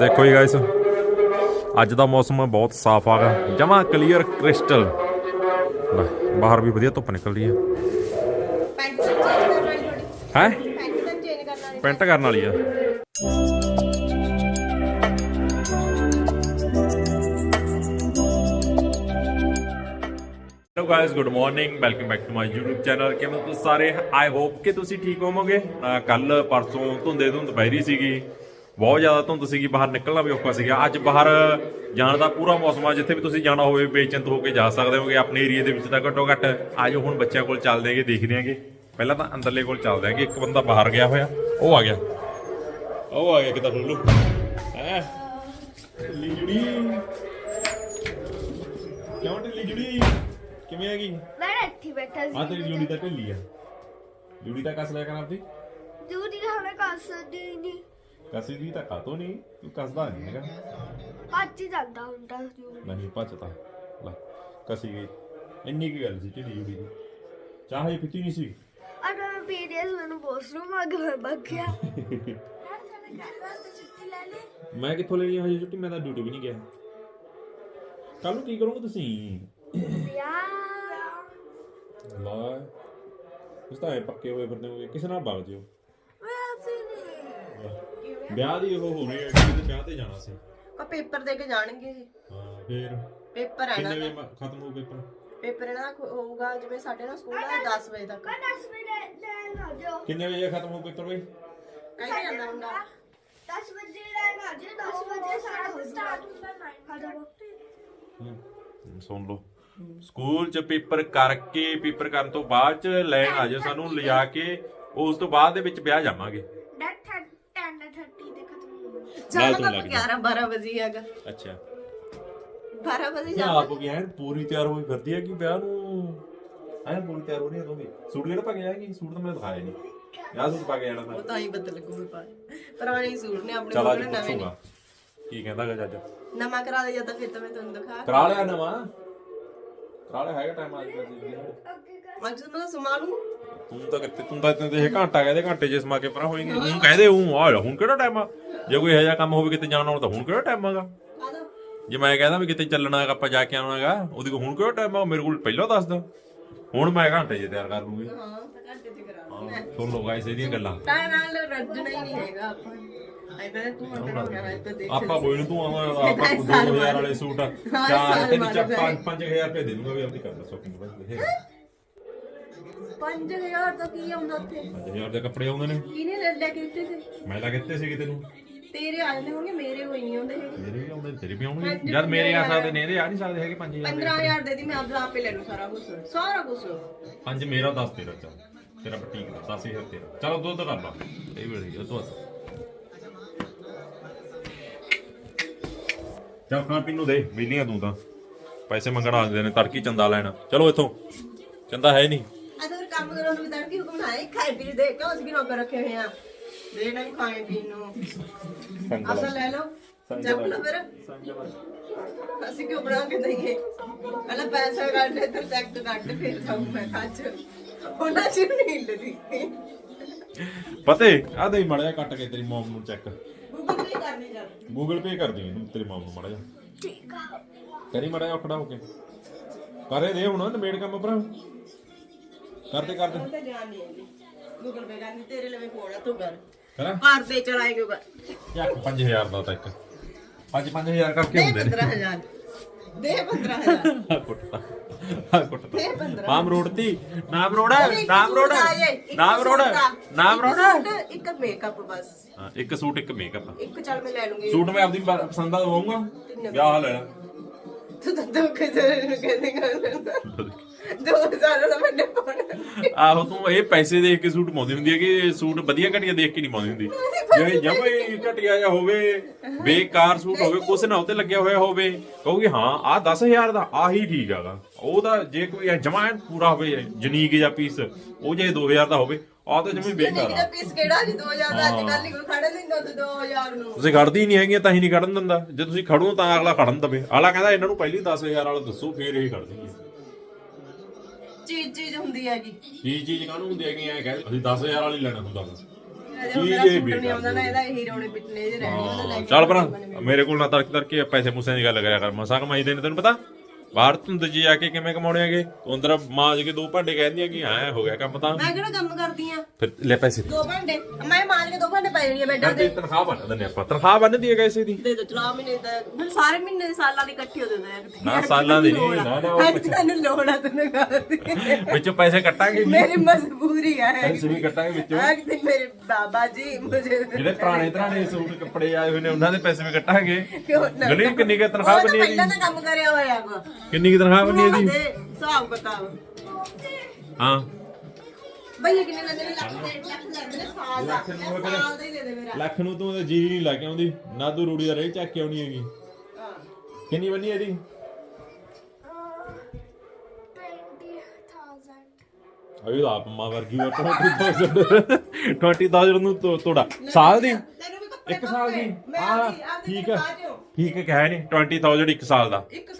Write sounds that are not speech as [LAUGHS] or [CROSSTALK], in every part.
ਦੇਖੋ ਜੀ ਗਾਇਸ ਅੱਜ ਦਾ ਮੌਸਮ ਬਹੁਤ ਸਾਫ਼ ਆਗਾ ਜਮਾ ਕਲੀਅਰ ਕ੍ਰਿਸਟਲ ਬਾਹਰ ਵੀ ਵਧੀਆ ਧੁੱਪ ਨਿਕਲ ਰਹੀ ਹੈ? ਹੈ ਪੈਂਟ ਕਰਨ ਵਾਲੀ ਆ। Hello guys good morning welcome back to my YouTube channel ਕਿਵੇਂ ਤੁਸੀਂ ਸਾਰੇ? ਆਈ ਹੋਪ ਕਿ ਤੁਸੀਂ ਠੀਕ ਹੋਵੋਗੇ। ਕੱਲ ਪਰਸੋਂ ਧੁੰਦੇ ਧੁੰਦ ਪੈ ਰਹੀ ਸੀਗੀ। ਬਹੁਤ ਜ਼ਿਆਦਾ ਧੁੰਦ ਸੀਗੀ ਬਾਹਰ ਨਿਕਲਣਾ ਵੀ ਔਖਾ ਸੀਗਾ। ਅੱਜ ਬਾਹਰ ਜਾਣ ਦਾ ਪੂਰਾ ਮੌਸਮ ਆ ਜਿੱਥੇ ਵੀ ਤੁਸੀਂ ਜਾਣਾ ਹੋਵੇ ਬੇਚਿੰਤ ਹੋ ਕੇ ਜਾ ਸਕਦੇ ਹੋਗੇ ਆਪਣੇ ਏਰੀਆ ਦੇ ਵਿੱਚ ਤਾਂ ਘੱਟੋ ਘੱਟ ਆਜੋ ਹੁਣ ਬੱਚਿਆਂ ਕੋਲ ਚੱਲਦੇ ਆਂਗੇ ਦੇਖਦੇ ਆਂਗੇ ਪਹਿਲਾਂ ਤਾਂ ਅੰਦਰਲੇ ਕੋਲ ਚੱਲਦੇ ਆਂਗੇ ਇੱਕ ਬੰਦਾ ਬਾਹਰ ਗਿਆ ਹੋਇਆ ਉਹ ਆ ਗਿਆ। ਉਹ ਆ ਗਿਆ ਕਿਤਾ ਲੁੱਲੂ। ਹੈ? ਢਿੱਲੀ ਜੁੜੀ। ਕਿਉਂ ਢਿੱਲੀ ਜੁੜੀ? ਕਿਵੇਂ ਹੈਗੀ? ਮੈਂ ਇੱਥੇ ਬੈਠਾ ਆ ਤੇਰੀ ਜੁੜੀ ਤਾਂ ਢਿੱਲੀ ਆ। ਜੁੜੀ ਤਾਂ ਕਸ ਲਿਆ ਕਰ ਆਪਦੀ। ਜੂਦੀ ਹਮੇ ਕਾਸਦੀ ਨਹੀਂ ਕਸੀ ਦੀ ਤਾਂ ਕਾਤੋਂ ਨਹੀਂ? ਤੂੰ ਕਸਦਾ ਨਹੀਂ ਹੈਗਾ। ਪਾਚੀ ਜਾਂਦਾ ਹੁੰਦਾ ਜੂ ਨਹੀਂ ਭੱਜਦਾ ਲੈ ਕਸੀ ਗਈ। ਇੰਨੀ ਕੀ ਗੱਲ ਸੀ ਢਿੱਲੀ ਜੁੜੀ ਦੀ। ਚਾਹ ਹੀ ਪੀਤੀ ਨਹੀਂ ਸੀ? ਅਰ ਮੈਂ ਪੀਡੀਐਸ ਮੈਨੂੰ ਵਾਸ਼ਰੂਮ ਆ ਗਿਆ ਮੈਂ ਗਿਆ। ਮੈਂ ਕਿੱਥੋਂ ਲੈਣੀ ਹਜੇ ਛੁੱਟੀ? ਮੈਂ ਤਾਂ ਡਿਊਟੀ ਵੀ ਨਹੀਂ ਗਿਆ। ਕੱਲ ਨੂੰ ਕੀ ਕਰੋਗੇ ਤੁਸੀਂ? ਲਾ ਤੁਸੀਂ ਤਾਂ ਐਂ ਪੱਕੇ ਹੋਏ ਫਿਰਦੇ ਹੋਗੇ। ਕਿਸੇ ਨਾਲ ਵਗ ਜਿਓ। ਵਿਆਹ ਦੀ ਉਹ ਹੋਣੀ ਹੈ ਕਿ ਵਿਆਹ ਤੇ ਜਾਣਾ ਸੀ। ਕੋ ਪੇਪਰ ਦੇ ਕੇ ਜਾਣਗੇ। ਹਾਂ ਫੇਰ ਪੇਪਰ ਹੈ ਕਿੰਨੇ ਨਾ ਵਜੇ ਮ- ਖਤਮ ਹੋ ਪੇਪਰ? ਪੇਪਰ ਇਹਨਾਂ ਦਾ ਖੁ- ਹੋਊਗਾ ਜਿਵੇਂ ਸਾਡੇ ਨਾਲ ਸਕੂਲ ਹੈ 10 ਵਜੇ ਤੱਕ। ਦਸ ਮਿੰਟ ਲੈਣ ਆ ਜਾਓ। ਕਿੰਨੇ ਵਜੇ ਖਤਮ ਹੋ ਪੇਪਰ ਬਈ? ਕਹਿੰਦੇ ਜਾਂਦਾ ਹੁੰਦਾ। 10 ਵਜੇ ਲੈਣ ਆ ਜਾਓ 10 ਵਜੇ ਸਾਡਾ ਹੋ ਸਟਾਰਟ ਹੁੰਦਾ ਹਮ, ਸੁਣ ਲਓ। ਸਕੂਲ ਚ ਪੇਪਰ ਕਰਕੇ ਪੇਪਰ ਕਰਨ ਤੋਂ ਬਾਅਦ ਚ ਲੈਣ ਆ ਜਾਓ ਸਾਨੂੰ ਲਿਜਾ ਕੇ ਉਸ ਤੋਂ ਬਾਅਦ ਦੇ ਵਿੱਚ ਵਿਆਹ ਜਾਵਾਂਗੇ। ਚੱਲ ਤੋਂ ਤਾਂ ਲੱਗ 11 12 ਵਜੇ ਹੈਗਾ। ਅੱਛਾ। 12 ਵਜੇ ਜਾਵਾਂ। ਆਪ ਗਿਆ ਪੂਰੀ ਤਿਆਰ ਹੋਈ ਫਿਰਦੀ ਹੈ ਕਿ ਵਿਆਹ ਨੂੰ? ਐ ਪੂਰੀ ਤਿਆਰ ਹੋ ਰਹੀ ਹੈ ਤੂੰ ਵੀ ਸੂਟ ਜਿਹੜਾ ਪਾ ਕੇ ਜਾਏਗੀ ਸੂਟ ਤਾਂ ਮੈਂ ਦਿਖਾਇਆ ਨਹੀਂ। ਯਾਰ ਸੂਟ ਪਾ ਕੇ ਜਾਣਾ ਉਹ ਤਾਂ ਹੀ ਬਦਲ ਲੱਗੂ ਪਾ। ਪੁਰਾਣੇ ਸੂਟ ਨੇ ਆਪਣੇ ਕੋਲ ਨਵੇਂ ਨੇ? ਕੀ ਕਹਿੰਦਾ ਗਾ ਜੱਜ? ਨਵਾਂ ਕਰਾ ਜਾਂ ਤਾਂ ਫਿਰ ਤਾਂ ਮੈਂ ਤੁਹਾਨੂੰ ਦਿਖਾ ਕਰਾ ਲਿਆ ਨਵਾਂ। ਕਰਾ ਲਿਆ ਹੈਗਾ ਟਾਈਮ ਅੱਜ ਦਾ ਅੱਜ ਮੈਂ ਸਮਾ ਲੂੰ ਤੂੰ ਤਾਂ ਕਿਤੇ ਤੂੰ ਤਾਂ ਦੇ ਘੰਟਾ ਕਹਦੇ ਘੰਟੇ ਜੇ ਸਮਾ ਕੇ ਪਰਾਂ ਹੋਏਗੀ ਤੂੰ ਕਹਦੇ ਹੂੰ ਆ ਹੁਣ ਕਿਹੜਾ ਟਾਈਮ ਆ? ਜੇ ਕੋਈ ਇਹੋ ਜਿਹਾ ਕੰਮ ਹੋਵੇ ਕਿਤੇ ਜਾਣਾ ਹੋਵੇ ਤਾਂ ਹੁਣ ਕਿਹੜਾ ਟਾਈਮ ਆਗਾ? ਦੋ ਜੇ ਮੈਂ ਕਹਿੰਦਾ ਵੀ ਕਿਤੇ ਚੱਲਣਾ ਹੈਗਾ ਆਪਾਂ ਜਾ ਕੇ ਆਉਣਾਗਾ ਉਹਦੇ ਕੋਲ ਹੁਣ ਕਿਹੜਾ ਟਾਈਮ ਆ? ਮੇਰੇ ਕੋਲ ਪਹਿਲਾਂ ਦੱਸਦਾ। ਹੁਣ ਮੈਂ ਘੰਟੇ 'ਚ ਤਿਆਰ ਕਰ ਲੂੰਗੀ। ਹਾਂ ਤਾਂ ਘੰਟੇ ਚ ਕਰਾ ਹਾਂ, ਸੁਣ ਲਓ ਗਾਇਸ ਇਹਦੀਆਂ ਗੱਲਾਂ। ਤਾਂ ਨਾਲ ਰੱਜਣਾ ਹੀ ਨਹੀਂ ਹੈਗਾ ਆਪਾਂ। ਤੂੰ ਤਾਂ ਆਪਾਂ ਕੋਈ ਨੂੰ ਤੂੰ ਆਵਾਂ [LAUGHS] ਆਪਾਂ 2000 ਵਾਲੇ ਸੂਟ ਚਾਰ ਚਾਰ 5000 ਰੁਪਏ ਦੇ ਦੂੰਗਾ ਵੀ ਆਪਣੀ ਕਰ ਲੈ ਸ਼ੋਪਿੰਗ ਬਸ 5000 ਤਾਂ ਕੀ ਆਉਂਦਾ ਉੱਥੇ? 5000 ਦੇ ਕੱਪੜੇ ਆਉਂਦੇ ਨੇ। ਕਿਹਨੇ ਲੈ ਲੈ ਕੇ ਦਿੱਤੇ ਸੀ? ਮੈਂ ਤਾਂ ਕਿੱਥੇ ਸੀਗੇ ਤੈਨੂੰ ਤੇਰੇ ਆ ਜਾਂਦੇ ਹੋਣਗੇ ਮੇਰੇ ਹੋਈ ਨਹੀਂ ਆਉਂਦੇ ਹੈਗੇ। ਮੇਰੇ ਵੀ ਆਉਂਦੇ ਨੇ, ਤੇਰੇ ਵੀ ਆਉਣਗੇ। ਜਦ ਮੇਰੇ ਆ ਸਕਦੇ ਨੇ ਇਹਦੇ ਆ ਨਹੀਂ ਸਕਦੇ ਹੈਗੇ 5000 15000 ਦੇ। ਦੀ ਮੈਂ ਆਪਦਾ ਆਪੇ ਲੈ ਲੂ ਸਾਰਾ ਕੁਝ ਸਾਰਾ ਕੁਝ ਪੰਜ ਮੇਰਾ 10 ਤੇਰਾ ਚੱਲ। ਤੇਰਾ ਬਟੀਕ ਦਾ 10000 ਤੇਰਾ। ਚਲੋ ਦੋ ਦੋ ਕਰ ਲਾ ਇਹ ਵੇਲੇ ਇਹ ਤੋਂ ਚੱਲ ਖਾਣ ਪੀਣ ਨੂੰ ਦੇ ਵੇਲੀਆਂ ਤੂੰ ਤਾਂ। ਪੈਸੇ ਮੰਗਣ ਆਉਂਦੇ ਨੇ ਤੜਕੀ ਚੰਦਾ ਲੈਣ। ਚਲੋ ਇੱਥੋਂ। ਚੰਦਾ ਹੈ ਨਹੀਂ। ਕੰਮ ਕਰਨ ਨੂੰ ਤੜਕੀ ਹੁਕਮ ਨਾ ਹੈ ਖਾਏ ਪੀ ਦੇ ਕਿਉਂ ਅਸੀਂ ਨੌਕਰ ਰੱਖੇ ਹੋਏ ਆ। ਦੇ ਨਹੀਂ ਖਾਏ ਪੀਣ ਨੂੰ। ਅਸਲ ਲੈ ਲਓ ਚੱਕ ਲਓ ਫਿਰ। ਅਸੀਂ ਕਿਉਂ ਬਣਾ ਕੇ ਦਈਏ। ਪਹਿਲਾਂ ਪੈਸਾ ਕੱਢ ਲੈ ਤੇ ਚੈੱਕ ਕੱਢ ਫਿਰ ਜਾਊਂ ਮੈਂ ਕੱਚ। ਉਹਨਾਂ ਚ ਨਹੀਂ ਹਿੱਲਦੀ। ਪਤੇ ਆ ਦੇ ਮੜਿਆ ਕੱਟ ਕੇ ਤੇਰੀ ਮੌਮ ਨੂੰ ਚੈੱਕ ਗੂਗਲ ਪੇ ਕਰਨੀ ਜਾ। ਗੂਗਲ ਪੇ ਕਰ ਦੇ ਤੇਰੀ ਮੌਮ ਨੂੰ ਮੜਿਆ ਠੀਕ ਆ। ਕਰੀ ਮੜਿਆ ਖੜਾ ਹੋ ਕੇ। ਕਰੇ ਦੇ ਹੁਣ ਨਮੇੜ ਕੰਮ ਭਰਾ। ਕਰਦੇ ਕਰਦੇ ਉਹ ਤਾਂ ਜਾਣ ਨਹੀਂ ਆਉਂਦੀ। ਗੂਗਲ ਪੇ ਕਰਨੀ ਤੇਰੇ ਲਈ ਫੋਨ ਆ ਤੂੰ ਕਰ। ਕਰਾਂ ਘਰ ਦੇ ਚਲਾਏ ਕਿਉਂ ਕਰ ਯਾਰ 5000 ਦਾ ਤਾਂ ਇੱਕ। 5 5000 ਕਰਕੇ ਹੁੰਦੇ ਨੇ। 15000 ਦੇ 15000 ਆ ਕੁੱਟਦਾ ਆ ਕੁੱਟਦਾ ਦੇ 15 ਨਾਮ ਰੋੜਤੀ। ਨਾਮ ਰੋੜਾ ਨਾਮ ਰੋੜਾ ਨਾਮ ਰੋੜਾ ਨਾਮ ਰੋੜਾ। ਇੱਕ ਮੇਕਅਪ ਬਸ। ਹਾਂ, ਇੱਕ ਸੂਟ ਇੱਕ ਮੇਕਅਪ ਇੱਕ ਚੱਲ ਮੈਂ ਲੈ ਲੂੰਗੀ। ਸੂਟ ਮੈਂ ਆਪਦੀ ਪ- ਪਸੰਦ ਦਾ ਦਵਾਉਂਗਾ। ਵਿਆਹ ਲੈਣਾ। ਤੂੰ ਤਾਂ ਦੋ ਕਿਤੇ ਕਹਿੰਦੇ ਗੱਲ ਦੋ ਦਾ ਪਾਉਣਾ ਆਹੋ ਤੂੰ ਇਹ ਪੈਸੇ ਦੇਖ ਕੇ ਸੂਟ ਪਾਉਂਦੀ ਹੁੰਦੀ ਹੈ ਕਿ ਸੂਟ ਵਧੀਆ ਘਟੀਆ ਦੇਖ ਕੇ ਨਹੀਂ ਪਾਉਂਦੀ ਹੁੰਦੀ। ਜਿਵੇਂ ਜਮੇ ਘਟੀਆ ਜਾਂ ਹੋਵੇ ਬੇਕਾਰ ਸੂਟ ਹੋਵੇ ਕੁਛ ਨਾ ਉੱਤੇ ਲੱਗਿਆ ਹੋਇਆ ਹੋਵੇ ਕਹੋਗੇ ਹਾਂ ਆਹ 10000 ਦਾ ਆਹੀ ਠੀਕ ਹੈਗਾ। ਉਹਦਾ ਜੇ ਕੋਈ ਜਮਾ ਪੂਰਾ ਹੋਵੇ ਜਨੀਕ ਜਾਂ ਪੀਸ ਉਹ ਜੇ 2000 ਦਾ ਹੋਵੇ ਆਹ ਤਾਂ ਜਮੇ ਬੇਕਾਰ ਆ। ਪੀਸ ਕਿਹੜਾ ਜੀ 2000 ਦਾ? ਅੱਜ ਕੱਲ ਹੀ। ਕੋਈ ਖੜੇ ਨਹੀਂ ਹੁੰਦੇ 2000 ਨੂੰ। ਤੁਸੀਂ ਖੜਦੀ ਨਹੀਂ ਹੈਗੀਆਂ ਤਾਂ ਹੀ ਨਹੀਂ ਖੜਨ ਦਿੰਦਾ। ਜੇ ਤੁਸੀਂ ਖੜੋ ਤਾਂ ਅਗਲਾ ਖੜਨ ਦਵੇ। ਅਗਲਾ ਕਹਿੰਦਾ ਇਹਨਾਂ ਨੂੰ ਪਹਿਲੀ 10000 ਵਾਲਾ ਦੱਸੋ ਫੇਰ ਇਹ ਖੜ ਦੇਣਗੇ ਚੀਜ਼ ਚੀਜ਼ ਹੁੰਦੀ ਹੈਗੀ। ਕੀ ਚੀਜ਼ ਕਾਹਨੂੰ ਹੁੰਦੀ ਹੈਗੀ? ਐ ਕਹਿ ਅਸੀਂ 10000 ਵਾਲੀ ਲੈਣਾ ਹੁੰਦਾ ਮੇਰਾ ਸੂਟ ਨਹੀਂ ਆਉਂਦਾ ਨਾ ਇਹਦਾ ਪਿੱਟਨੇ ਰਹਿਣੇ ਉਹਦਾ ਲੈ ਕੇ ਚੱਲ ਪਰਾਂ ਮੇਰੇ ਕੋਲ ਨਾ ਤੜਕ ਤੜਕੇ ਪੈਸੇ ਪੂਸਿਆਂ ਦੀ ਗੱਲ ਕਰਿਆ ਕਰ। ਮਸਾਂ ਕਮਾਈ ਦੇ ਨੇ ਤੈਨੂੰ ਪਤਾ? ਬਾਹਰ ਧੁੰਦ ਜੀ ਆ ਕੇ ਕਿਵੇਂ ਕਮਾਉਣੇ ਹੈਗੇ? ਤੂੰ ਅੰਦਰ ਮਾਂਜ ਕੇ ਦੋ ਭਾਂਡੇ ਕਹਿੰਦੀ ਆ ਕਿ ਹਾਂ ਹੋ ਗਿਆ ਕੰਮ ਤਾਂ। ਮੈਂ ਕਿਹੜਾ ਕੰਮ ਕਰਦੀ ਆ? ਫਿਰ ਲੈ ਪੈਸੇ ਦੇ। ਦੋ ਭਾਂਡੇ। ਮੈਂ ਮਾਰ ਕੇ ਦੋ ਭਾਂਡੇ ਪੈ ਜਾਣੀ ਆ ਬੈਡਾਂ ਤੇ। ਤਨਖਾਹ ਬੰਨ ਦਿੰਦੇ ਆਪਾਂ। ਤਨਖਾਹ ਬੰਨਦੀ ਹੈ ਕੈਸੇ ਦੀ। ਦੇ ਦੋ ਚਲਾ ਮਹੀਨੇ ਦਾ। ਫਿਰ ਸਾਰੇ ਮਹੀਨੇ ਦੇ ਸਾਲਾਂ ਦੀ ਇਕੱਠੀ ਹੋ ਆ। ਨਾ ਸਾਲਾਂ ਦੀ ਨਹੀਂ, ਨਾ, ਨਾ, ਉਹ ਤੈਨੂੰ ਲੋੜ ਆ ਤੈਨੂੰ ਵਿੱਚੋਂ ਪੈਸੇ ਕੱਟਾਂਗੇ ਮੇਰੀ ਮਜਬੂਰੀ ਹੈ ਪੈਸੇ ਵੀ ਕੱਟਾਂਗੇ ਵਿੱਚੋਂ। ਅੱਜ ਤੇ ਮੇਰੇ ਬਾਬਾ ਜੀ ਮੁਝੇ ਜਿਹੜੇ ਪੁਰਾਣੇ ਪੁਰਾਣੇ ਸੂਟ ਕੱਪੜੇ ਆਏ ਹੋਏ ਨੇ ਉਹਨਾਂ ਦੇ ਪੈਸੇ ਵੀ ਕੱਟਾਂਗੇ। ਗਲੀ ਕਿੰਨੀ ਕੁ ਤਨਖਾਹ ਬਣੀ ਪਹਿਲਾਂ ਤਾਂ ਕੰਮ ਕਰਿਆ ਹੋਇਆ ਕਿੰਨੀ ਕੁ ਤਨਖਾਹ ਬਣੀ ਹੈ ਜੀ? ਹਿਸਾਬ ਕਿਤਾਬ। ਹਾਂ। ਭਈਆ ਕਿੰਨੇ ਲੈਂਦੇ ਨੇ ਲੱਖ ਡੇਢ ਲੱਖ ਲੈਂਦੇ ਨੇ ਸਾਲ ਦਾ। ਸਾਲ ਦਾ ਹੀ ਦੇ ਦੇ ਮੇਰਾ। ਲੱਖ ਨੂੰ ਤੂੰ ਤਾਂ ਜੀ ਨਹੀਂ ਲਾ ਕੇ ਆਉਂਦੀ ਨਾ ਤੂੰ ਰੂੜੀ ਦਾ ਰੇਹ ਚੱਕ ਕੇ ਆਉਣੀ ਹੈਗੀ। ਹਾਂ। ਕਿੰਨੀ ਬਣੀ ਇਹਦੀ ਅਯੋ ਆਪ ਮਾਂ ਵਰਗੀ ਵਾ 20000 20000 ਨੂੰ ਤੋੜਾ। ਸਾਲ ਦੀ? ਤੈਨੂੰ ਵੀ ਕੱਪੜੇ ਇੱਕ ਸਾਲ ਦੀ? ਹਾਂ ਆਪਦੀ ਠੀਕ ਹੈ। ਠੀਕ ਹੈ ਕਹਿ ਨਹੀਂ। 20000 ਇੱਕ ਸਾਲ ਦਾ। ਇੱਕ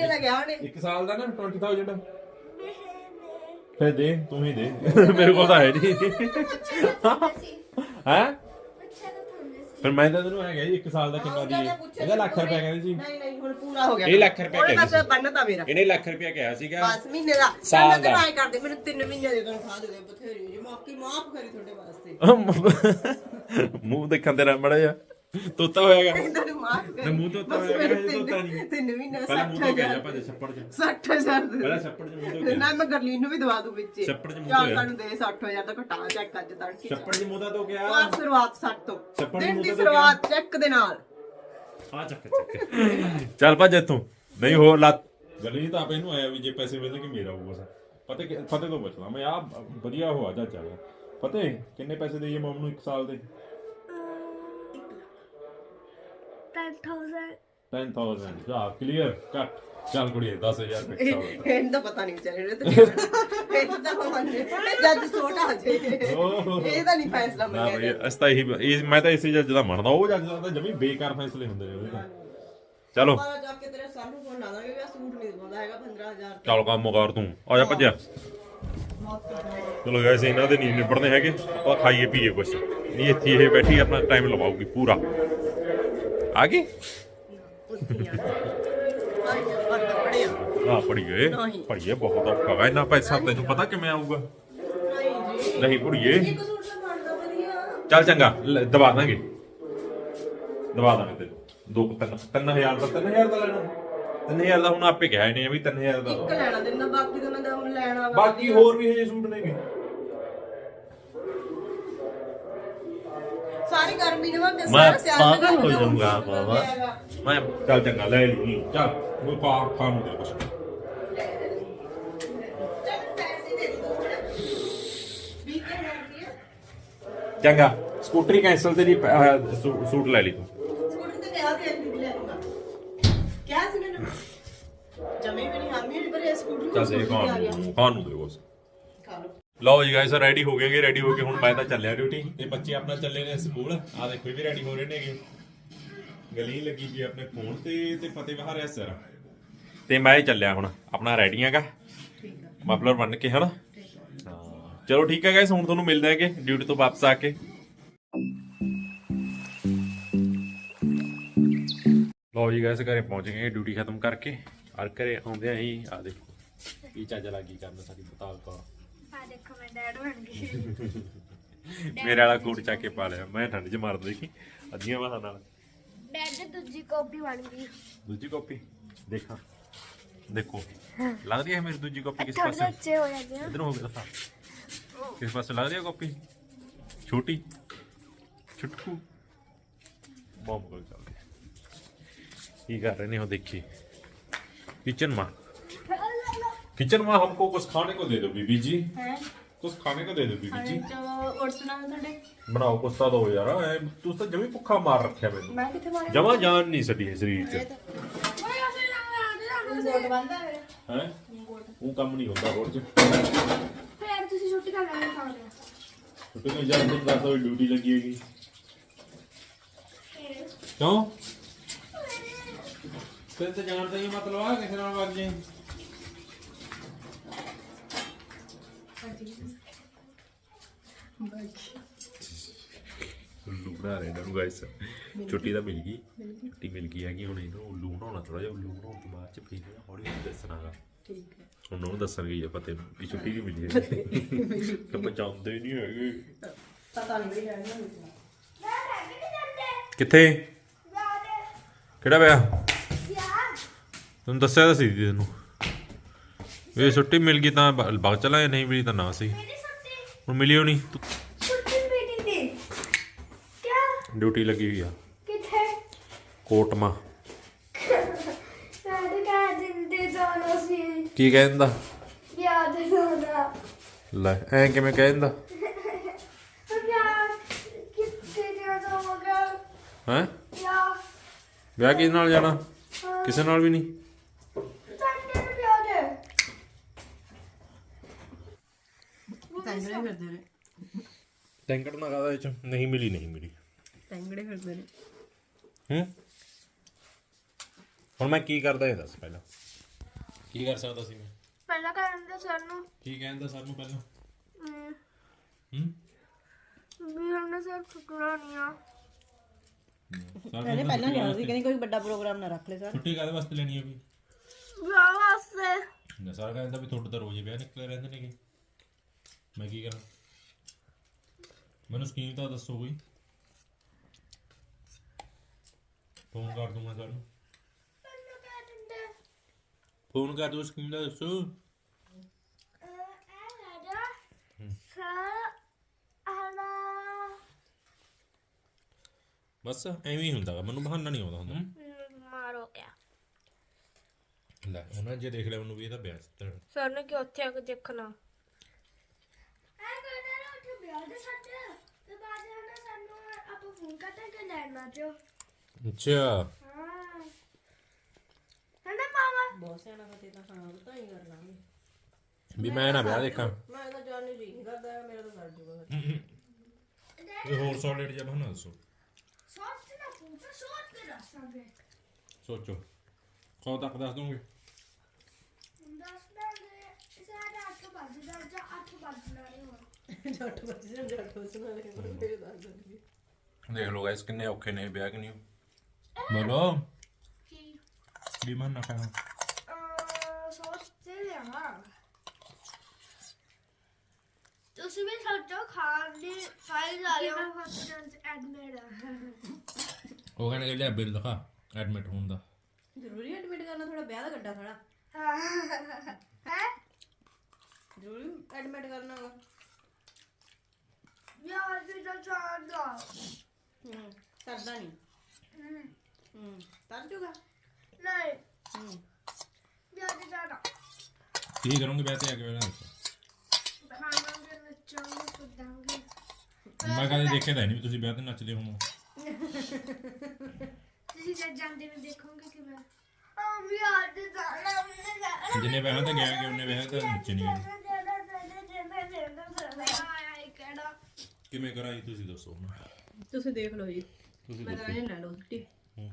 ਸਾਲ ਦਾ ਗਿਆ ਉਹਨੇ। ਇੱਕ ਸਾਲ ਦਾ ਨਾ 20000 ਫਿਰ ਦੇ ਤੂੰ ਹੀ ਦੇ। [LAUGHS] ਮੇਰੇ ਕੋਲ ਤਾਂ ਹੈ ਨਹੀਂ। ਹੈ? ਫਿਰ ਮੈਂ ਤਾਂ ਤੈਨੂੰ ਐ ਗਿਆ ਜੀ ਇੱਕ ਸਾਲ ਦਾ ਕਿੰਨਾ ਦੀ? ਇਹਦਾ ਲੱਖ ਰੁਪਏ ਕਹਿੰਦੇ ਸੀ। ਨਹੀਂ ਨਹੀਂ ਹੁਣ ਪੂਰਾ ਹੋ ਗਿਆ। ਇਹ ਲੱਖ ਰੁਪਏ ਕਹਿੰਦੇ ਬਸ ਬੰਨਤਾ ਮੇਰਾ। ਇਹਨੇ ਲੱਖ ਰੁਪਏ ਕਿਹਾ ਸੀਗਾ। ਬਸ ਮਹੀਨੇ ਦਾ। ਸਾਲ ਦਾ। ਦਾ। ਕਰਦੇ ਮੈਨੂੰ 3 ਮਹੀਨੇ ਦੇ ਤਨਖਾਹ ਦੇ ਦੇ ਬਥੇਰੀ ਜੀ। ਮਾਫੀ ਮਾਫ ਕਰੀ ਤੁਹਾਡੇ ਵਾਸਤੇ। [LAUGHS] ਮੂੰਹ ਦੇਖਣ ਤੇਰਾ ਮੜਾ ਜਾ ਤੋਤਾ ਹੋਇਆਗਾ ਤੈਨੂੰ ਮਾਫ ਕਰੀ ਤੇ ਮੂੰਹ ਧੋਤਾ ਹੋਇਆ ਹੈਗਾ, ਇਹ ਧੋਤਾ ਨਹੀਂ। 3 ਮਹੀਨੇ ਪਹਿਲਾਂ ਮੂੰਹ ਤੋਂ ਗਿਆ ਜਾ 60000 ਭਾਜੇ ਛੱਪੜ ਚ 60000 ਦੇ ਪਹਿਲਾਂ ਛੱਪੜ ਚ ਮੂੰਹ ਤੋਂ ਤੇ ਗਿਆ ਨਾ ਮੈਂ ਗਰਲੀਨ ਨੂੰ ਵੀ ਦਵਾ ਦੂੰ ਵਿੱਚ ਛੱਪੜ 'ਚ ਮੂੰਹ ਧੋਇਆ। ਤੁਹਾਨੂੰ ਦੇ 60000 ਦਾ ਘਟਾ ਚੈੱਕ ਅੱਜ ਤੜਕੇ ਛੱਪੜ ਚ ਮੂੰਹ ਤੋਂ ਗਿਆ ਆਹ ਸ਼ੁਰੂਆਤ 60 ਤੋਂ ਛੱਪੜ ਦਿਨ ਮੂੰਹ ਦੀ ਤੋਂ ਸ਼ੁਰੂਆਤ ਚੈੱਕ ਦੇ ਨਾਲ ਆ ਚੱਕ ਚੱਕ ਚੱਲ ਭੱਜ ਇੱਥੋਂ ਨਹੀਂ ਹੋਰ ਲੱਤ ਗਲੀ ਤਾਂ ਆਪੇ ਨੂੰ ਆਇਆ ਵੀ ਜੇ ਪੈਸੇ ਮਿਲਣਗੇ ਮੇਰਾ ਹੋਊਗਾ ਸਰ ਪਤਾ ਕਿ ਫਤਿਹ ਤੋਂ ਬਚਣਾ ਮੈਂ ਆ ਵਧੀਆ ਹੋਆ ਜਾ ਚੱਲ ਫਤਿਹ ਕਿੰਨੇ ਪੈਸੇ ਦੇਈਏ ਮਮ ਨੂੰ 1 ਸਾਲ ਦੇ 10000 ਜਾ ਕਲੀਅਰ ਕੱਟ ਚੱਲ ਕੁੜੀਏ 10000 ਰੁਪਏ ਸਾਲ ਦਾ ਇਹਨੂੰ ਤਾਂ ਪਤਾ ਨਹੀਂ ਵਿਚਾਰੇ ਨੂੰ ਤੇ ਇਹ ਤਾਂ ਮੰਨੇ ਜੱਜ ਛੋਟਾ ਹੋ ਜੇ ਓਹ। ਇਹ ਤਾਂ ਨਹੀਂ ਫੈਸਲਾ ਨਾ ਮੰਗਿਆ ਬਈ ਅਸਤਾ ਇਹੀ ਇਹ ਮੈਂ ਤਾਂ ਇਸੇ ਜੱਜ ਦਾ ਮੰਨਦਾ ਉਹ ਜੱਜ ਦਾ ਤਾਂ ਜਮੀ ਬੇਕਾਰ ਫੈਸਲੇ ਹੁੰਦੇ ਨੇ ਉਹਦੇ ਤਾਂ ਚਲੋ ਮਾਰਾ ਜਾ ਕੇ ਤੇਰੇ ਸਾਹ ਨੂੰ ਫੋਨ ਲਾ ਦਾਂਗੇ ਵੀ ਆਹ ਸੂਟ ਨਹੀਂ ਦਵਾਉਂਦਾ ਹੈਗਾ 15000 ਚੱਲ ਕੰਮ ਕਰ ਤੂੰ ਆ ਜਾ ਭੱਜਿਆ ਚਲੋ ਗਾਇਸ ਇਹਨਾਂ ਦੇ ਨਹੀਂ ਨਿਬੜਨੇ ਹੈਗੇ ਆਪਾਂ ਖਾਈਏ ਪੀਏ ਕੁਛ ਨਹੀਂ ਇੱਥੇ ਇਹ ਬੈਠੀ ਆਪਣਾ ਟਾਈਮ ਲਵਾਉਗੀ ਪੂਰਾ ਆ ਗਈ? ਆ ਪੜੀਏ ਨਹੀਂ। ਪੜੀਏ ਬਹੁਤ ਔਖਾ ਵਾ। ਇੰਨਾ ਪੈਸਾ ਤੈਨੂੰ ਪਤਾ ਕਿਵੇਂ ਆਊਗਾ? ਨਹੀਂ ਜੀ ਨਹੀਂ ਪੜੀਏ ਚੱਲ ਚੰਗਾ ਲੈ, ਦਬਾ ਦਾਂਗੇ। ਦਬਾ ਦਾਂਗੇ ਤੈਨੂੰ। ਦੋ ਕੁ ਤਿੰਨ 3000 ਦਾ 3000 ਦਾ ਲੈਣਾ। 3000 ਦਾ ਹੁਣ ਆਪੇ ਕਿਹਾ ਇਹਨੇ ਵੀ 3000 ਦਾ। ਇੱਕ ਲੈਣਾ ਦਿੰਦਾ ਬਾਕੀ ਤਾਂ ਮੈਂ ਦਮ ਲੈਣਾ ਵਾ। ਬਾਕੀ ਹੋਰ ਵੀ ਹਜੇ ਸੂਟ ਨੇਗੇ। ਸਾਰੀ ਗਰਮੀ ਨੂੰ ਮੈਂ ਮੈਂ ਸਾਰਾ ਸਿਆਲ ਪਾਗਲ ਹੋ ਜਾਊਂਗਾ। ਬਾਬਾ। ਮੈਂ ਚੱਲ ਚੰਗਾ ਲੈ ਲਈ ਚੱਲ ਉਹ ਪਾ ਖਾ ਨੂੰ ਦੇ ਕੁਛ ਕੁ। ਚੰਗਾ ਸਕੂਟਰੀ ਕੈਂਸਲ ਤੇਰੀ ਪ- ਆਹ ਸੂ- ਸੂਟ ਲੈ ਲਈ ਤੂੰ। ਸਕੂਟਰ ਤੇ ਕਿਹਾ ਇੱਕ ਲੈ ਦੂੰਗਾ ਕਿਹਾ ਸੀ ਮੈਨੂੰ। ਜਮੀ ਵੀ ਨਹੀਂ ਹਾਮੀ ਨਹੀਂ ਪਰ ਇਹ ਸਕੂਟਰ ਚੱਲ ਦੇ ਖਾਣ ਨੂੰ ਖਾਣ ਨੂੰ ਦੇ ਕੁਛ ਲਓ ਜੀ ਗਾਇਸ ਰੈਡੀ ਹੋ ਗਏਗੇ ਰੈਡੀ ਹੋ ਕੇ ਹੁਣ ਮੈਂ ਤਾਂ ਚੱਲਿਆ ਡਿਊਟੀ ਤੇ ਬੱਚੇ ਆਪਣਾ ਚੱਲੇ ਨੇ ਸਕੂਲ। ਆ ਦੇਖੋ ਇਹ ਵੀ ਰੈਡੀ ਹੋ ਰਹੇ ਨੇਗੇ ਗਲੀ ਲੱਗੀ ਵੀ ਆਪਣੇ ਫੋਨ ਤੇ ਤੇ ਫਤਿਹ ਬਹਾਰ ਹੈ ਸਰ। ਤੇ ਮੈਂ ਹੀ ਚੱਲਿਆ ਹੁਣ ਆਪਣਾ ਰੈਡੀ ਹੈਗਾ। ਠੀਕ ਆ ਮਫਲਰ ਬਣ ਕੇ ਹਨਾ? ਆ ਹਾਂ ਚਲੋ ਠੀਕ ਹੈ ਗਾਇਸ ਹੁਣ ਤੁਹਾਨੂੰ ਮਿਲਦੇ ਹੈਗੇ ਡਿਊਟੀ ਤੋਂ ਵਾਪਸ ਆ ਕੇ। ਲਓ ਜੀ ਗਾਇਸ ਘਰੇ ਪਹੁੰਚ ਗਏ ਡਿਊਟੀ ਖਤਮ ਕਰਕੇ। ਔਰ ਘਰੇ ਆਉਂਦਿਆਂ ਹੀ ਆ ਦੇਖੋ ਕੀ ਚੱਜ ਲੱਗੀ ਕਰਨ ਸਾਡੀ ਬਤਾਲ ਕੌਰ ਆ ਡੈਡ ਬਣ ਗਈ [LAUGHS] ਮੇਰੇ ਵਾਲਾ ਕੋਟ ਚੱਕ ਕੇ ਪਾ ਲਿਆ ਮੈਂ ਠੰਡ 'ਚ ਮਾਰਦਾ ਦੇਖੀ ਅੱਧੀਆਂ ਬਾਹਾਂ ਨਾਲ ਡੈਡ ਦੀ ਦੂਜੀ ਕਾਪੀ ਬਣ ਗਈ ਦੂਜੀ ਕਾਪੀ ਦੇਖਾਂ ਦੇਖੋ ਲੱਗਦੀ ਹੈ ਮੇਰੀ ਦੂਜੀ ਕਾਪੀ ਕਿਸ ਥੋੜੇ ਪਾਸੇ ਉੱਚੇ ਹੋ ਜਾਂਦੇ ਆ ਇਧਰ ਹੋ ਗਿਆ ਦਿਖਾ ਕਿਸ ਪਾਸੇ ਲੱਗਦੀ ਹੈ ਕਾਪੀ ਛੋਟੀ ਛੁਟਕੂ ਬੰਬ ਕੋਲ ਚੱਲਦੇ ਕੀ ਕਰ ਰਹੇ ਨੇ ਉਹ ਦੇਖੀ किचन माँ किचन माँ हमको कुछ खाने को दे दो बीबी जी ਹੈ कुछ खाने को दे दो बीबी जी ਚਲੋ ਉੜਸਣਾ ਤੁਹਾਡੇ ਬਣਾਓ ਕੁਛ ਤਾਂ ਦੋ ਯਾਰ ਐ ਤੂੰ ਤਾਂ ਜਮੀ ਭੁੱਖਾ ਮਾਰ ਰੱਖਿਆ ਮੈਨੂੰ ਮੈਂ ਕਿੱਥੇ ਮਾਰਿਆ ਜਮਾ ਜਾਨ ਨਹੀਂ ਸਦੀ ਹੈ ਸਰੀਰ 'ਚ ਗੋਟ ਬੰਦਾ ਹੈ ਹੈ ਉਹ ਕੰਮ ਨਹੀਂ ਹੁੰਦਾ ਹੋਰ 'ਚ ਫਿਰ ਤੁਸੀਂ ਛੁੱਟੀ ਕਰ ਲੈਣੀ ਖਾਣੇ ਛੁੱਟੀ ਨੂੰ ਜਦ ਤੱਕ ਦੱਸ ਹੋਈ ਡਿਊਟੀ ਲੱਗੀ ਹੈਗੀ ਕਿਉਂ ਤੇ ਤੇ ਜਾਣ ਦਾ ਹੀ ਮਤਲਬ ਆ ਕਿਸੇ ਨਾਲ ਵਗ ਜੇ ਬਣਾ ਰਹੇ ਇਹਨਾਂ ਨੂੰ ਗਾਇਸ ਛੁੱਟੀ ਤਾਂ ਮਿਲ ਗਈ। ਛੁੱਟੀ ਮਿਲ ਗਈ ਹੈਗੀ ਹੁਣ ਇਹਨੂੰ ਉੱਲੂ ਬਣਾਉਣਾ ਥੋੜਾ ਜਿਹਾ ਉੱਲੂ ਬਣਾਉਣ ਤੋਂ ਬਾਅਦ ਚ ਫਿਰ ਇਹਨੂੰ ਹੌਲੀ ਹੌਲੀ ਦੱਸਣਾਗਾ ਠੀਕ ਹੈ। ਹੁਣ ਉਹਨੂੰ ਦੱਸਣਗੇ ਇਹ ਪਤੇ ਨੂੰ ਵੀ ਛੁੱਟੀ ਨਹੀਂ ਮਿਲੀ ਹੈ। ਤਾਂ ਪਹੁੰਚਾਉਂਦੇ ਨਹੀਂ ਹੈਗੇ। ਪਤਾ ਨਹੀਂ ਵੀ ਰਹਿਣਾ ਕਿੱਥੇ? ਕਿਹੜਾ ਵਿਆਹ? ਯਾਰ ਤੈਨੂੰ ਦੱਸਿਆ ਤਾਂ ਸੀ ਤੈਨੂੰ। ਇਹ ਛੁੱਟੀ ਮਿਲ ਗਈ ਤਾਂ ਬਾਗ ਚਲਾ ਨਹੀਂ ਮਿਲੀ ਤਾਂ ਨਾ ਸੀ। ਹੁਣ ਮਿਲੀ ਹੋਣੀ ਤੂੰ ਛੁੱਟੀ ਮੀਟਿੰਗ ਦੀ। ਕਿਆ? ਡਿਊਟੀ ਲੱਗੀ ਹੋਈ ਆ। ਕਿੱਥੇ? ਕੋਟਮਾ। ਸਾਡੇ ਘਰ ਦਿਨ ਦੇ ਜਾਣਾ ਸੀ। ਕੀ ਕਹਿੰਦਾ ਯਾਦ ਹੋਣਾ ਲੈ ਐ ਕਿਵੇਂ ਕਹਿੰਦਾ ਹੈ? ਵਿਆਹ। ਕਿਸ ਨਾਲ ਜਾਣਾ? ਕਿਸੇ ਨਾਲ ਵੀ ਨਹੀਂ ਸੰਡੇ ਨੂੰ ਯਾਦ ਹੈ ਟੈਂਗੜੇ ਫਿਰਦੇ ਨੇ। ਟੈਂਕੜ ਨਾ ਕਾਦਾ ਵਿੱਚ? ਨਹੀਂ ਮਿਲੀ ਨਹੀਂ ਮਿਲੀ। ਟੈਂਗੜੇ ਫਿਰਦੇ ਨੇ। ਹੂੰ? ਹੁਣ ਮੈਂ ਕੀ ਕਰਦਾ ਇਹ ਦੱਸ ਪਹਿਲਾਂ। ਕੀ ਕਰ ਸਕਦਾ ਸੀ ਮੈਂ? ਪਹਿਲਾਂ ਕਰਨ ਦੇ ਸਰ ਨੂੰ। ਕੀ ਕਹਿੰਦਾ ਸਾਨੂੰ ਪਹਿਲਾਂ? ਅਮ, ਹੂੰ? ਵੀ ਹਮਨੇ ਸਰ ਛੁੱਟਣਾ ਨਹੀਂ ਆ ਸਾਨੂੰ ਪਹਿਲਾਂ ਲਿਆ ਸੀ ਕਹਿੰਦੀ ਕੋਈ ਵੱਡਾ ਪ੍ਰੋਗਰਾਮ ਨਾ ਰੱਖ ਲੈ ਸਰ। ਛੁੱਟੀ ਕਾਦੇ ਵਾਸਤੇ ਲੈਣੀ ਹੈ ਵੀ? ਵਿਆਹ ਵਾਸਤੇ। ਨਾ ਸਾਰਾ ਕਹਿੰਦਾ ਵੀ ਤੁਹਾਡੇ ਤਾਂ ਰੋਜ਼ ਹੀ ਵਿਆਹ ਨਿਕਲੇ ਰਹਿੰਦੇ ਨੇਗੇ। ਮੈਂ ਕੀ ਕਰਾਂ? ਮੈਨੂੰ ਸਕੀਮ ਤਾਂ ਦੱਸੋ ਕੋਈ। ਫੋਨ ਕਰ ਦੂੰਗਾ ਦਿੰਦੇ ਫੋਨ ਕਰ ਦੋ ਸਕੀਮ ਦਾ ਦੱਸੋ। ਸਰ ਬਸ ਐਵੇਂ ਹੀ ਹੁੰਦਾਗਾ ਮੈਨੂੰ ਬਹਾਨਾ ਨਹੀਂ ਆਉਂਦਾ ਹੁੰਦਾ। ਮਾਰੋ ਗਿਆ ਲੈ ਉਹਨਾਂ ਜੇ ਦੇਖ ਲਿਆ ਉਹਨੂੰ ਵੀ ਇਹਦਾ ਵਿਆਹ ਸੀ ਸਰ ਨੇ ਕਿ ਉੱਥੇ ਆ ਕੇ ਦੇਖਣਾ? ਦੇ ਸਾਡੇ ਤੇ ਬਾਅਦ ਉਹਨਾਂ ਸਾਨੂੰ ਆਪਾਂ ਫੋਨ ਕਰਤਾ ਕਿ ਲੈਣਾ ਜੋ ਅੱਛਾ। ਹਾਂ। ਹਨਾ ਮਾਮਾ ਬਹੁਤ ਸਿਆਣਾ ਫਤੇ ਤਾਂ ਹਾਂ ਤਾਂ ਹੀ ਕਰ ਲਾਂਗੇ। ਵੀ ਮੈਂ ਨਾ ਵਿਆਹ ਦੇਖਾਂ। ਮੈਂ ਤਾਂ ਜਾਣ ਨੂੰ ਜੀ ਨਹੀਂ ਕਰਦਾ ਮੇਰਾ ਤਾਂ ਸਰ ਜੂਗਾ। ਇਹ ਹੋਰ ਸੌਲਿਡ ਜਿਹਾ ਬਹਾਨਾ ਦੱਸੋ। ਤੇ ਨਾ ਪੁੱਛ ਸੌਟ ਤੇ ਦੱਸਾਂਗੇ। ਸੋਚੋ। ਕਦੋਂ ਤੱਕ ਦੱਸ ਦੋਗੇ। ਦੱਸ ਦਾਂਗੇ। ਸਾਡਾ 8 ਵਜੇ ਦਾ ਜਾਂ 8 ਵਜੇ ਨਾਲ ਹੋਣਾ। ਜੱਟ ਬੱਚੇ ਨੇ ਜੱਟ ਬੱਚੇ ਨਾਲ ਇਹ ਮੇਰੇ ਦੱਸ ਦਿੰਦੀ ਦੇਖ ਲਓ ਗਾਇਸ ਕਿੰਨੇ ਔਖੇ ਨੇ ਵਿਆਹ ਕਿ ਨਹੀਂ ਬੋਲੋ। ਕੀ? ਵੀ ਮਨ ਨਾ ਕਹਿਣਾ ਅਹ ਸੋਚਦੇ ਹਾਂ ਤੁਸੀਂ ਵੀ ਸੋਚੋ ਖਾਣ ਦੀ ਫਾਈਲ ਆ ਲਿਓ। ਹਸਪੀਟਲ ਚ ਐਡਮਿਟ ਆ। ਉਹ ਕਹਿੰਦੇ ਕਿ ਲੈ ਬਿੱਲ ਦਿਖਾ ਐਡਮਿਟ ਹੋਣ ਦਾ। ਜ਼ਰੂਰੀ ਐਡਮਿਟ ਕਰਨਾ ਥੋੜਾ ਵਿਆਹ ਦਾ ਗੱਡਾ ਖੜਾ ਹੈ। ਜ਼ਰੂਰੀ ਐਡਮਿਟ ਕਰਨਾ ਵਾ। ਯਾਰ ਵੀ ਤਾਂ ਚਾਹਦਾ ਹੂੰ, ਕਰਦਾ ਨਹੀਂ ਹੂੰ ਕਰ ਜੂਗਾ? ਨਹੀਂ ਹੂੰ ਯਾਰ ਵੀ ਚਾਹਦਾ ਕੀ ਕਰੋਗੇ ਵਿਆਹ ਆ ਕੇ ਪਹਿਲਾਂ ਦੱਸੋ ਨੱਚਾਂਗੇ ਕੁੱਦਾਂਗੇ ਮੈਂ ਕਦੇ ਦੇਖਿਆ ਤਾਂ ਨਹੀਂ ਵੀ ਤੁਸੀਂ ਵਿਆਹ ਤੇ ਨੱਚਦੇ ਹੋ ਤੁਸੀਂ ਜਦ ਜਾਂਦੇ ਨੂੰ ਦੇਖੋਗੇ ਕਿ ਮੈਂ ਆ ਵੀ ਯਾਰ ਜਾਣਾ ਜਿੰਨੇ ਵਿਆਹ ਤੇ ਗਿਆ ਕਿ ਉਹਨੇ ਵਿਆਹ ਤੇ ਨੱਚੇ ਨਹੀਂ ਗਏ ਕਿਹੜਾ ਕਿਵੇਂ ਕਰਾਂ ਜੀ ਤੁਸੀਂ ਦੱਸੋ ਹੁਣ? ਤੁਸੀਂ ਦੇਖ ਲਓ ਜੀ। ਤੁਸੀਂ ਮੈਂ ਤਾਂ ਇਹ ਲੈ ਲਓ ਛੁੱਟੀ ਹੂੰ।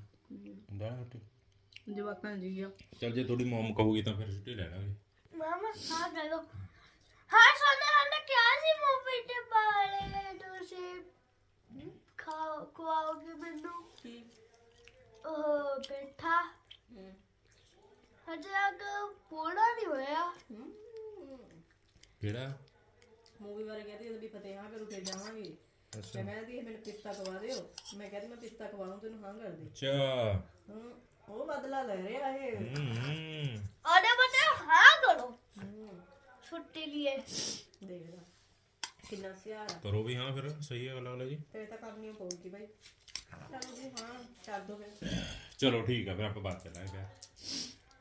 ਦਾ ਛੁੱਟੀ ਜਵਾਕਾਂ ਨੂੰ ਜੀ ਆ। ਚਲ ਜੇ ਤੁਹਾਡੀ ਮਮ ਕਹੂਗੀ ਤਾਂ ਫਿਰ ਛੁੱਟੀ ਲੈ ਲਾਂਗੇ। ਮਾਮਾ ਹਾਂ ਦੇ ਦੋ ਹਾਂ ਸੋਨਾ ਹਾਂ ਕਿਹਾ ਸੀ ਮੂਵੀ ਦੇ ਬਾਰੇ ਤੁਸੀਂ। ਖਾਓ ਖਵਾਓਗੇ ਮੈਨੂੰ? ਕੀ? ਉਹ ਬੈਠਾ ਹਜੇ ਅਗ ਪੂਰਾ ਨਹੀਂ ਹੋਇਆ। ਕਿਹੜਾ? ਮੂਵੀ ਬਾਰੇ ਕਹਿੰਦੀ ਉਹਦੀ ਫਤਿਹ ਹਾਂ ਕਰੂ ਫਿਰ ਜਾਵਾਂਗੇ। ਅੱਛਾ। ਮੈਂ ਕਹਿੰਦੀ ਇਹ ਮੈਨੂੰ ਪਿਸਤਾ ਖਵਾ ਦਿਓ। ਮੈਂ ਕਹਿੰਦੀ ਮੈਂ ਪਿਸਤਾ ਖਵਾਉਂ ਤੈਨੂੰ ਹਾਂ ਕਰ ਦੇ। ਅੱਛਾ। ਹੂੰ ਉਹ ਬਦਲਾ ਲੈ ਰਿਹਾ ਇਹ। ਹੂੰ ਉਹਨੇ ਬਤਾ ਹਾਂ ਕਰੋ। ਹੂੰ। ਛੁੱਟੀ ਲਈ ਦੇਖ ਲੈ ਕਿੰਨਾ ਸਿਆਰ ਆ। ਕਰੋ ਵੀ ਹਾਂ ਫਿਰ ਸਹੀ ਹੈ ਗੱਲ ਅਗਲਾ ਜੀ। ਤੇ ਤਾਂ ਕਰਨੀ ਪਊਗੀ ਬਾਈ। ਚਲੋ ਜੀ ਹਾਂ ਕਰ ਦੋ ਫਿਰ। ਚਲੋ ਠੀਕ ਆ ਫਿਰ ਆਪਾਂ ਬਾਤ ਕਰਾਂਗੇ ਫਿਰ।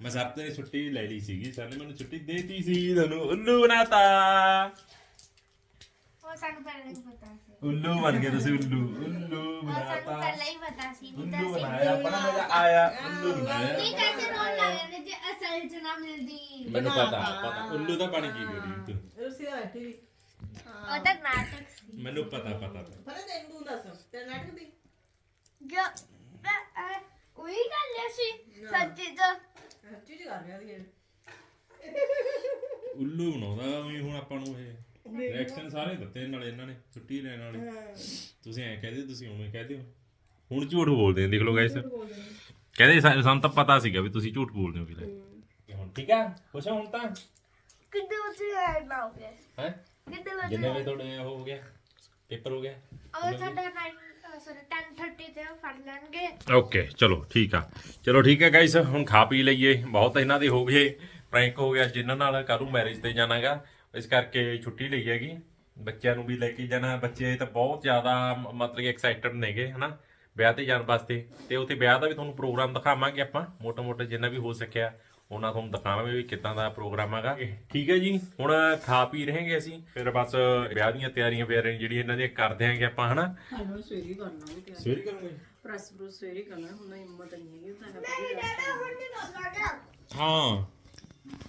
ਮੈਂ ਸਭ ਤੇ ਛੁੱਟੀ ਲੈ ਲਈ ਸੀਗੀ ਸਰ ਨੇ ਮੈਨੂੰ ਛੁੱਟੀ ਦੇਤੀ ਸੀ ਤੁਹਾਨੂੰ ਉੱਲੂ ਬਣਾਤਾ। ਸਾਨੂੰ ਪਹਿਲਾਂ ਹੀ ਪਤਾ ਸੀ। ਉੱਲੂ ਬਣ ਗਏ ਤੁਸੀਂ ਉੱਲੂ। ਉੱਲੂ ਸਾਨੂੰ ਬਣਾਤਾ। ਪਹਿਲਾਂ ਹੀ ਪਤਾ ਸੀ ਵੀ ਉੱਲੂ ਬਣਾਇਆ ਬੜਾ ਮਜ਼ਾ ਆਇਆ ਉੱਲੂ ਕੀ ਬਣਾਇਆ। ਕੈਸੇ ਰੋਣ ਲੱਗ ਜਾਂਦੇ ਜੇ ਅਸਲ ਚ ਨਾ ਮਿਲਦੀ। ਮੈਨੂੰ ਪਤਾ ਪਤਾ। ਉੱਲੂ ਤਾਂ ਬਣ ਕੀ ਕਰੀ ਤੂੰ ਰੁਸੀ ਆ ਬੈਠੀ ਵੀ। ਉਹ ਤਾਂ ਨਾਟਕ ਸੀ। ਮੈਨੂੰ ਪਤਾ ਪਤਾ। ਫਰੇ ਤੈਨੂੰ ਤੂੰ ਦੱਸ ਤੇਰਾ ਨਾਟਕ ਦੀ? ਜੋ ਉਹੀ ਗੱਲ ਹੈ ਸੀ। ਸੱਚੀ ਤਾਂ। ਰਿਹਾ ਦੀ ਇਹ। ਉੱਲੂ ਬਣਾਉਂਦਾ ਵੀ ਹੁਣ ਆਪਾਂ ਨੂੰ ਇਹ। ਰਿਐਕਸ਼ਨ ਸਾਰੇ ਦਿੱਤੇ ਨਾਲੇ ਇਹਨਾਂ ਨੇ ਛੁੱਟੀ ਲੈਣ ਵਾਲੇ ਤੁਸੀਂ ਐ ਕਹਦੇ ਤੁਸੀਂ ਉਵੇਂ ਕਹਦੇ ਹੋ ਹੁਣ ਝੂਠ ਬੋਲਦੇ ਆ ਦੇਖ ਲਓ ਗਾਇਸ ਕਹਿੰਦੇ ਸਾ- ਸਾਨੂੰ ਤਾਂ ਪਤਾ ਸੀਗਾ ਵੀ ਤੁਸੀਂ ਝੂਠ ਬੋਲਦੇ ਹੋ ਵੀਰੇ ਹੁਣ ਠੀਕ ਆ? ਖੁਸ਼ ਹੁਣ ਤਾਂ। ਕਿੱਦੇ ਵਸੇ ਹੈ ਨਾ ਹੋ ਗਿਆ? ਹੈ? ਕਿੱਦੇ ਵਸੇ ਜਿੰਨੇ ਵੇ ਤੁਹਾਡੇ ਉਹ ਹੋ ਗਿਆ ਪੇਪਰ ਹੋ ਗਿਆ। ਅਗਰ ਸਾਡਾ 9 ਸੌਰੀ 10:30 ਤੇ ਫੜ ਲੈਣਗੇ। ਓਕੇ ਚਲੋ ਠੀਕ ਆ। ਚਲੋ ਠੀਕ ਆ ਗਾਇਸ ਹੁਣ ਖਾ ਪੀ ਲਈਏ। ਬਹੁਤ ਇਹਨਾਂ ਦੇ ਹੋ ਗਏ। ਪ੍ਰੈਂਕ ਹੋ ਗਿਆ ਜਿਨ੍ਹਾਂ ਨਾਲ ਕਾਰੂ ਮੈਰਿਜ ਤੇ ਜਾਣਾਗਾ। ਇਸ ਕਰਕੇ ਛੁੱਟੀ ਲਈ ਹੈਗੀ। ਬੱਚਿਆਂ ਨੂੰ ਵੀ ਲੈ ਕੇ ਜਾਣਾ। ਬੱਚੇ ਤਾਂ ਬਹੁਤ ਜ਼ਿਆਦਾ ਮਤਲਬ ਕਿ ਐਕਸਾਈਟਡ ਨੇਗੇ ਹਨਾ? ਵਿਆਹ ਤੇ ਜਾਣ ਵਾਸਤੇ। ਤੇ ਉੱਥੇ ਵਿਆਹ ਦਾ ਵੀ ਤੁਹਾਨੂੰ ਪ੍ਰੋਗਰਾਮ ਦਿਖਾਵਾਂਗੇ ਆਪਾਂ। ਮੋਟਾ ਮੋਟਾ ਜਿੰਨਾ ਵੀ ਹੋ ਸਕਿਆ ਉਹਨਾਂ ਤੁਹਾਨੂੰ ਦਿਖਾਵਾਂਗੇ ਵੀ ਕਿੱਦਾਂ ਦਾ ਪ੍ਰੋਗਰਾਮ ਹੈਗਾ। ਠੀਕ ਹੈ ਜੀ ਹੁਣ ਖਾ ਪੀ ਰਹੇਗੇ ਅਸੀਂ। ਫਿਰ ਬਸ ਵਿਆਹ ਦੀਆਂ ਤਿਆਰੀਆਂ ਫਿਰ ਜਿਹੜੀਆਂ ਇਹਨਾਂ ਦੀਆਂ ਕਰ ਦਿਆਂਗੇ ਆਪਾਂ ਹਨਾ? ਸਾਨੂੰ ਸਵੇਰੀ ਕਰਨਾ ਵੀ ਤਿਆਰ। ਸਵੇਰ ਕਰੋਗੇ? ਪ੍ਰੈਸ ਪ੍ਰੂਸ ਸਵੇਰੀ ਕਰਨਾ ਹੁਣ ਤਾਂ ਹਿੰਮਤ ਨਹੀਂ ਹੈਗੀ ਤਾਂ ਨਹੀਂ ਡਾਡਾ ਹੁਣ ਨਹੀਂ ਕਰ ਸਕਦੇ ਹਾਂ।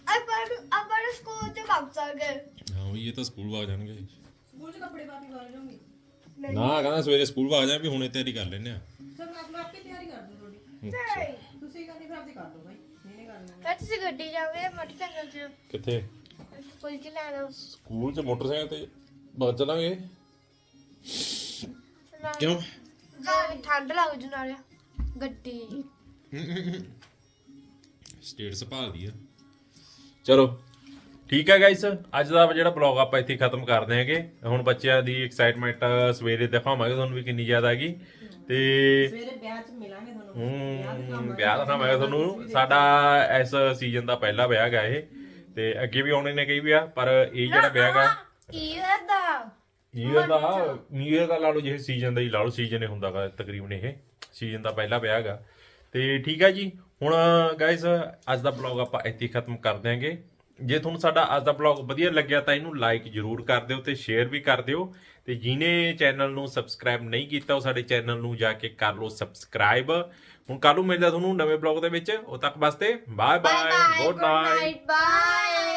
ਆਪਾਂ ਆਪਾਂ ਸਕੂਲ ਚ ਕੰਮ ਸਕਦੇ ਹਾਂ ਵੀ ਇਹ ਤਾਂ ਸਕੂਲ ਵਾ ਜਾਣਗੇ ਸਕੂਲ 'ਚ ਕੱਪੜੇ ਪਾ ਕੇ ਕਰ ਜਾਓਗੇ ਨਾ ਕਹਿੰਦਾ ਸਵੇਰੇ ਸਕੂਲ ਵਾ ਜਾ ਵੀ ਹੁਣੇ ਤਿਆਰੀ ਕਰ ਲੈਨੇ ਆ ਸਭ ਆਪ ਨੂੰ ਆਪੇ ਤਿਆਰੀ ਕਰ ਦਿਓ ਤੁਹਾਡੀ ਨਹੀਂ ਤੁਸੀਂ ਕਹਿੰਦੇ ਫਿਰ ਆਪਦੀ ਕਰ ਦਿਓ ਭਾਈ ਨਹੀਂ ਨਹੀਂ ਕਰਨਾ ਫਿਰ ਤੁਸੀਂ ਗੱਡੀ ਜਾਓਗੇ ਮੋਟਰਸਾਈਕਲ ਚ ਕਿੱਥੇ ਸਕੂਲ ਚ ਲੈ ਲਓ ਸਕੂਲ 'ਚ ਮੋਟਰਸਾਈਕਲ ਤੇ ਬਸ ਚਲਾਂਗੇ ਕਿਉਂ ਠੰਡ ਲੱਗ ਜੂ ਨਾਲੇ ਗੱਡੀ ਸਟੇਟ ਸੰਭਾਲਦੀ ਆ ਚਲੋ। ਠੀਕ ਹੈ ਗਾਇਸ ਅੱਜ ਦਾ ਜਿਹੜਾ ਬਲੌਗ ਆਪਾਂ ਇੱਥੇ ਖਤਮ ਕਰਦੇ ਹਾਂਗੇ। ਹੁਣ ਬੱਚਿਆਂ ਦੀ ਐਕਸਾਈਟਮੈਂਟ ਸਵੇਰੇ ਦਿਖਾਵਾਂਗੇ ਤੁਹਾਨੂੰ ਵੀ ਕਿੰਨੀ ਜ਼ਿਆਦਾ ਹੈਗੀ ਤੇ ਸਵੇਰੇ ਵਿਆਹ 'ਚ ਮਿਲਾਂਗੇ ਤੁਹਾਨੂੰ। ਹੂੰ ਵਿਆਹ ਦਾ ਹੈਗਾ ਤੁਹਾਨੂੰ। ਸਾਡਾ ਇਸ ਸੀਜ਼ਨ ਦਾ ਪਹਿਲਾ ਵਿਆਹ ਹੈਗਾ ਇਹ। ਤੇ ਅੱਗੇ ਵੀ ਆਉਣੇ ਨੇ ਕਈ ਵਿਆਹ ਪਰ ਇਹ ਜਿਹੜਾ ਵਿਆਹ ਹੈਗਾ ਈਅਰ ਦਾ। ਈਅਰ ਦਾ ਈਅਰ ਦਾ ਲਾ ਲਓ ਜੇ ਸੀਜ਼ਨ ਦਾ ਹੀ ਲਾ ਲਓ ਸੀਜ਼ਨ ਹੀ ਹੁੰਦਾ ਗਾ ਤਕਰੀਬਨ ਇਹ। ਸੀਜ਼ਨ ਦਾ ਪਹਿਲਾ ਵਿਆਹ ਹੈਗਾ ਤੇ ਠੀਕ ਹੈ ਜੀ ਹੁਣ ਗਾਇਸ ਅੱਜ ਦਾ ਬਲੌਗ ਆਪਾਂ ਇੱਥੇ ਖਤਮ ਕਰ ਦਿਆਂਗੇ। ਜੇ ਤੁਹਾਨੂੰ ਸਾਡਾ ਅੱਜ ਦਾ ਬਲੌਗ ਵਧੀਆ ਲੱਗਿਆ ਤਾਂ ਇਹਨੂੰ ਲਾਈਕ ਜਰੂਰ ਕਰ ਦਿਓ ਤੇ ਸ਼ੇਅਰ ਵੀ ਕਰ ਦਿਓ। ਤੇ ਜਿਨੇ ਚੈਨਲ ਨੂੰ ਸਬਸਕ੍ਰਾਈਬ ਨਹੀਂ ਕੀਤਾ ਉਹ ਸਾਡੇ ਚੈਨਲ ਨੂੰ ਜਾ ਕੇ ਕਰ ਲਓ ਸਬਸਕ੍ਰਾਈਬ ਹੁਣ ਕੱਲ ਨੂੰ ਮਿਲਦਾ ਤੁਹਾਨੂੰ ਨਵੇਂ ਬਲੌਗ ਦੇ ਵਿੱਚ। ਉਦੋਂ ਤੱਕ ਵਾਸਤੇ bye bye good night bye